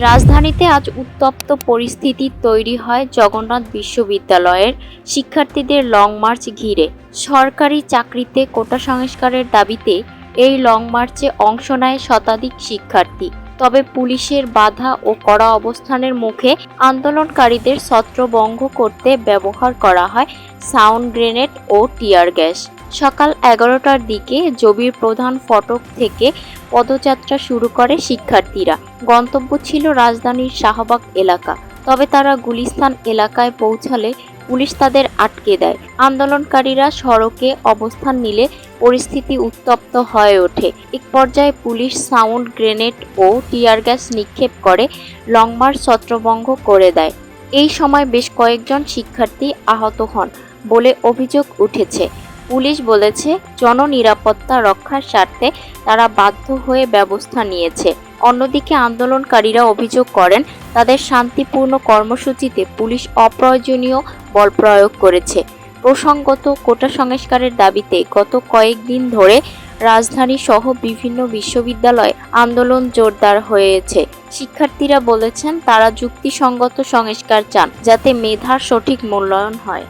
রাজধানীতে আজ উত্তপ্ত পরিস্থিতি তৈরি হয় জগন্নাথ বিশ্ববিদ্যালয়ের শিক্ষার্থীদের লং মার্চ ঘিরে। সরকারি চাকরিতে কোটা সংস্কারের দাবিতে এই লং মার্চে অংশ নেয় শতাধিক শিক্ষার্থী। তবে পুলিশের বাধা ও কড়া অবস্থানের মুখে আন্দোলনকারীদের ছত্রভঙ্গ করতে ব্যবহার করা হয় সাউন্ড গ্রেনেড ও টিয়ার গ্যাস। সকাল এগারোটার দিকে জবির প্রধান ফটক থেকে পদযাত্রা শুরু করে শিক্ষার্থীরা। গন্তব্য ছিল রাজধানীর শাহবাগ এলাকা। তবে তারা গুলিস্তান এলাকায় পৌঁছালে পুলিশ তাদের আটকে দেয়। আন্দোলনকারীরা সড়কে অবস্থান নিলে পরিস্থিতি উত্তপ্ত হয়ে ওঠে। এক পর্যায়ে পুলিশ সাউন্ড গ্রেনেড ও টিয়ার গ্যাস নিক্ষেপ করে লংমার্চ ছত্রভঙ্গ করে দেয়। এই সময় বেশ কয়েকজন শিক্ষার্থী আহত হন বলে অভিযোগ উঠেছে। পুলিশ বলেছে, জননিরাপত্তা রক্ষার স্বার্থে তারা বাধ্য হয়ে ব্যবস্থা নিয়েছে। অন্যদিকে আন্দোলনকারীরা অভিযোগ করেন, তাদের শান্তিপূর্ণ কর্মসূচিতে পুলিশ অপ্রয়োজনীয় বল প্রয়োগ করেছে। প্রসঙ্গত, কোটা সংস্কারের দাবিতে গত কয়েকদিন ধরে রাজধানী সহ বিভিন্ন বিশ্ববিদ্যালয়ে আন্দোলন জোরদার হয়েছে। শিক্ষার্থীরা বলেছেন, তারা যুক্তিসঙ্গত সংস্কার চান, যাতে মেধার সঠিক মূল্যায়ন হয়।